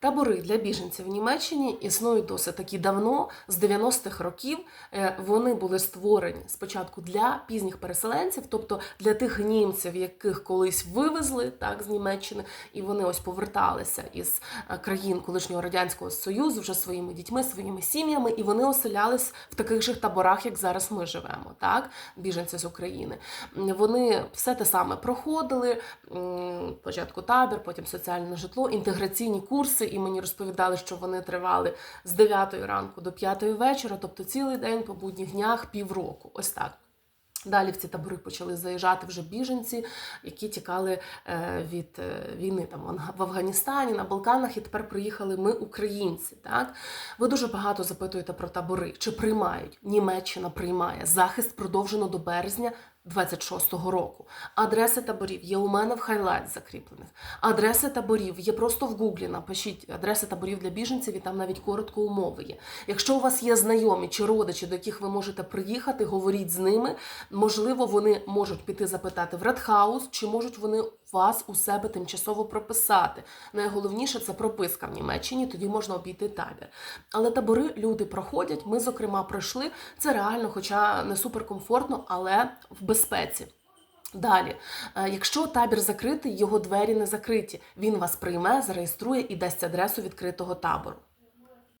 Табори для біженців в Німеччині існують досить таки давно, з 90-х років. Е, Вони були створені спочатку для пізніх переселенців, тобто для тих німців, яких колись вивезли так з Німеччини, і вони ось поверталися із е, країн колишнього радянського союзу вже своїми дітьми, своїми сім'ями, і вони оселялись в таких же таборах, як зараз ми живемо, так біженці з України. Вони все те саме проходили. Спочатку табір, потім соціальне житло, інтеграційні курси, і мені розповідали, що вони тривали з 9 ранку до 5 вечора, тобто цілий день по будніх днях, півроку. Ось так. Далі в ці табори почали заїжджати вже біженці, які тікали е, від е, війни там в Афганістані, на Балканах, і тепер приїхали ми, українці. Так ви дуже багато запитуєте про табори. Чи приймають? Німеччина приймає захист продовжено до березня 26-го року. Адреси таборів є у мене в хайлайт закріплених. Адреси таборів є просто в гуглі. Напишіть адреси таборів для біженців, і там навіть коротко умови є. Якщо у вас є знайомі чи родичі, до яких ви можете приїхати, говоріть з ними. Можливо, вони можуть піти запитати в Редхаус, чи можуть вони вас у себе тимчасово прописати. Найголовніше це прописка в Німеччині, тоді можна обійти табір. Але табори люди проходять. Ми, зокрема, пройшли. Це реально, хоча не суперкомфортно, але в безпеці. Далі, е, якщо табір закритий, його двері не закриті. Він вас прийме, зареєструє і дасть адресу відкритого табору.